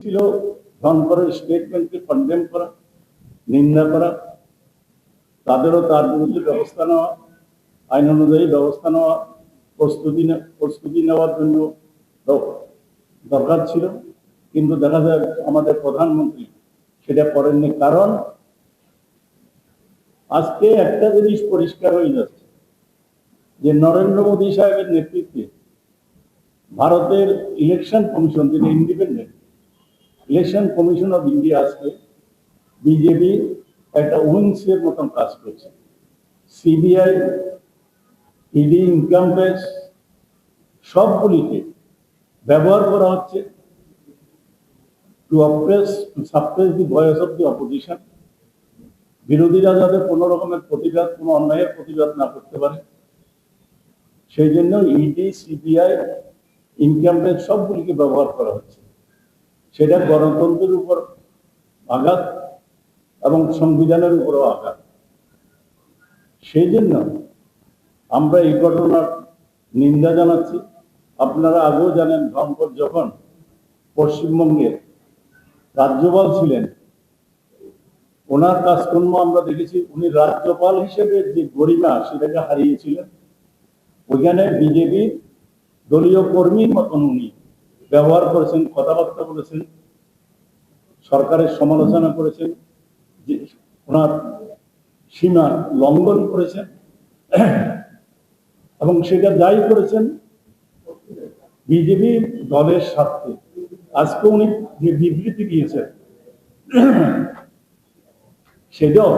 ছিল ধনকরের স্টেটমেন্টকে কন্ডেম করা, নিন্দা করা, তাদেরও তার বিরুদ্ধে ব্যবস্থা নেওয়া, আইন অনুযায়ী ব্যবস্থা নেওয়া, প্রস্তুতি প্রস্তুতি নেওয়ার জন্য দরকার ছিল। কিন্তু দেখা যায় আমাদের প্রধানমন্ত্রী সেটা করেননি কারণ আজকে একটা জিনিস পরিষ্কার হয়ে যাচ্ছে, যে নরেন্দ্র মোদী সাহেবের নেতৃত্বে ভারতের ইলেকশন কমিশন যেটা independent election commission of India BJP একটা উইংসের মতন কাজ করছে। সিবিআই ইডি ইনকাম ট্যাক্স সবগুলিকে ব্যবহার করা হচ্ছে to oppress to suppress the voice of the opposition বিরোধীরা যাতে কোনো রকমের প্রতিবাদ, কোনো অন্যায়ের প্রতিবাদ না করতে পারে। সেই জন্য ইডি সিবিআই ইনকাম ট্যাক্স সবগুলিকে ব্যবহার করা হচ্ছে। সেটা গণতন্ত্রের উপর আঘাত এবং সংবিধানের উপরও আঘাত। সেই জন্য আমরা এই ঘটনার নিন্দা জানাচ্ছি। আপনারা আগেও জানেন ধনকর যখন পশ্চিমবঙ্গের রাজ্যপাল ছিলেন, ওনার কাজকর্ম আমরা দেখেছি, উনি রাজ্যপাল হিসেবে যে গরিমা সেটাকে হারিয়েছিলেন, ওইখানে বিজেপি দলীয় কর্মীর মতন উনি ব্যবহার করেছেন, কথাবার্তা বলেছেন, সরকারের সমালোচনা করেছেন, যে ওনার সীমা লঙ্ঘন করেছেন, এবং সেটা দায়ী করেছেন বিজেপি দলের স্বার্থে। আজকে উনি যে বিবৃতি দিয়েছেন, সেটাও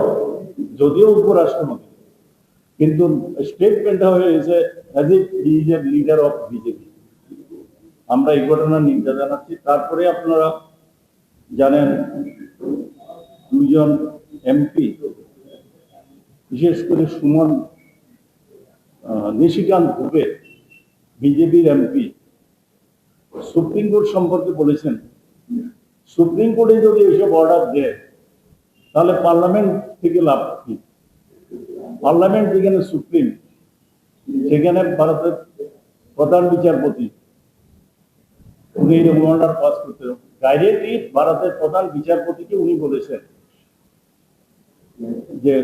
যদিও উপরাষ্ট্রপতি কিন্তু স্টেটমেন্টটা হয়েছে as a is a leader of BJP. আমরা এই ঘটনার নিন্দা জানাচ্ছি। তারপরে আপনারা জানেন দুজন এমপি, বিশেষ করে সুমন নিশিকান্ত দুবে বিজেপির এমপি, সুপ্রিম কোর্ট সম্পর্কে বলেছেন, সুপ্রিম কোর্টে যদি এইসব অর্ডার দেয়, তাহলে পার্লামেন্ট থেকে লাভ কি? পার্লামেন্ট যেখানে সুপ্রিম, সেখানে ভারতের প্রধান বিচারপতি। উনি অর্ডার পাস করতে ডাইরেক্টলি ভারতের প্রধান বিচারপতিকে উনি বলেছেন যে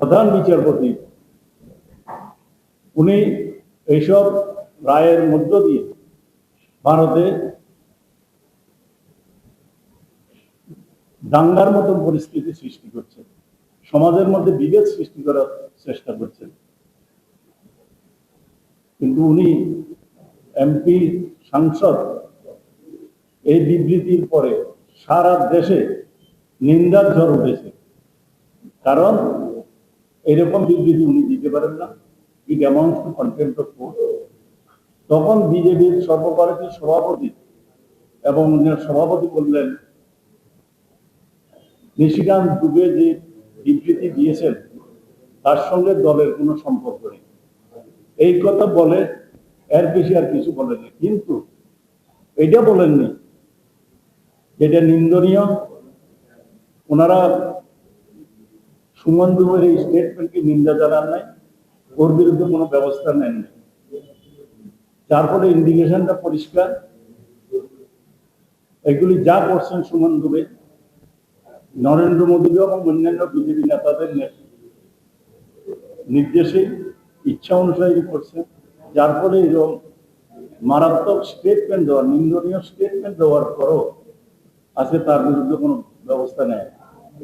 প্রধান বিচারপতি, উনি এইসব রায়ের মধ্য দিয়ে ভারতে দাঙ্গার মতন পরিস্থিতি সৃষ্টি করছে সমাজের মধ্যে বিভেদ সৃষ্টি করার চেষ্টা করছেন। কিন্তু উনি এমপি, সাংসদ এই বিবৃতির পরে সারা দেশে নিন্দার ঝড় উঠেছে। কারণ এরকম বিবৃতি উনি দিতে পারেন না। It amount to contempt of court তখন বিজেপির সর্বভারতীয় সভাপতি এবং উনার সভাপতি বললেন, নিশিকান্ত দুবে যে বিবৃতি দিয়েছেন, তার সঙ্গে দলের কোনো সম্পর্ক নেই। এই কথা বলে এর বেশি আর কিছু বলেননি। কিন্তু এটা বলেননি নিন্দনীয়, ওনারা সুমন দুবের এই স্টেটমেন্টকে নিন্দা জানান নাই, ওর বিরুদ্ধে কোনো ব্যবস্থা নেন নাই। যার ফলে ইন্ডিকেশনটা পরিষ্কার। এগুলি যা করছেন সুমন দুবে নরেন্দ্র মোদী এবং অন্যান্য বিজেপি নেতাদের নির্দেশে, ইচ্ছা অনুসারী করছেন। যার ফলে এরকম মারাত্মক স্টেটমেন্ট দেওয়ার নিন্দনীয় স্টেটমেন্ট দেওয়ার পরও আজকে তার বিরুদ্ধে কোনো ব্যবস্থা নেয়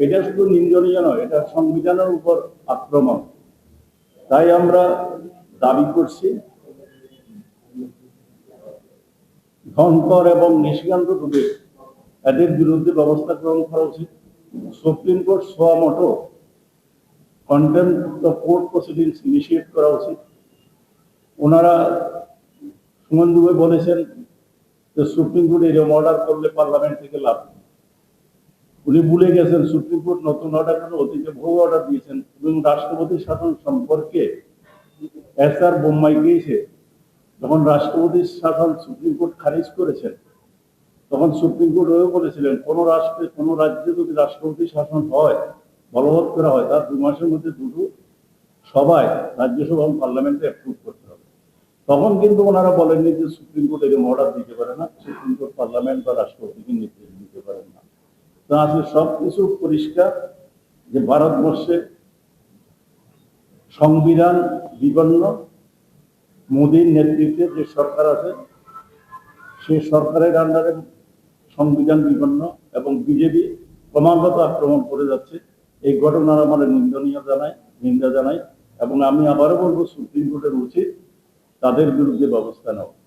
এটা শুধু নিন্দনীয় নয়, এটা সংবিধানের উপর আক্রমণ। তাই আমরা দাবি করছি, ধনকর এবং নিশিকান্ত দুবে এদের বিরুদ্ধে ব্যবস্থা গ্রহণ করা উচিত। Supreme court suo motu contempt of court proceedings initiate করা উচিত। ওনারা সুমন দুবে বলেছেন যে সুপ্রিম কোর্ট এরকম অর্ডার করলে পার্লামেন্ট থেকে লাভ উনি ভুলে গেছেন সুপ্রিম কোর্ট নতুন অর্ডার করে অতীতে বহু অর্ডার দিয়েছেন এবং রাষ্ট্রপতির শাসন সম্পর্কে এস আর বোম্বাই গিয়েছে। যখন রাষ্ট্রপতির শাসন সুপ্রিম কোর্ট খারিজ করেছেন, তখন সুপ্রিম কোর্ট ওও বলেছিলেন, কোন রাষ্ট্রে, কোন রাজ্যে যদি রাষ্ট্রপতি শাসন হয়, বলবৎ করা হয়, তার দু মাসের মধ্যে দুটো সবাই রাজ্যসভা পার্লামেন্টে অ্যাপ্রুভ করতে তখন কিন্তু ওনারা বলেননি যে সুপ্রিম কোর্ট এরকম অর্ডার দিতে পারে না, সুপ্রিম কোর্ট পার্লামেন্ট বা রাষ্ট্রপতিকে নির্দেশ দিয়েছে তো আজকে সব কিছু পরিষ্কার যে ভারতবর্ষে সংবিধান বিপন্ন, মোদীর নেতৃত্বে যে সরকার আছে সেই সরকারের আন্ডারে সংবিধান বিপন্ন এবং বিজেপি ক্রমাগত আক্রমণ করে যাচ্ছে। এই ঘটনার আমার নিন্দনীয় জানায় নিন্দা জানাই এবং আমি আবারও বলব, সুপ্রিম কোর্টের উচিত তাদের বিরুদ্ধে ব্যবস্থা নেওয়া।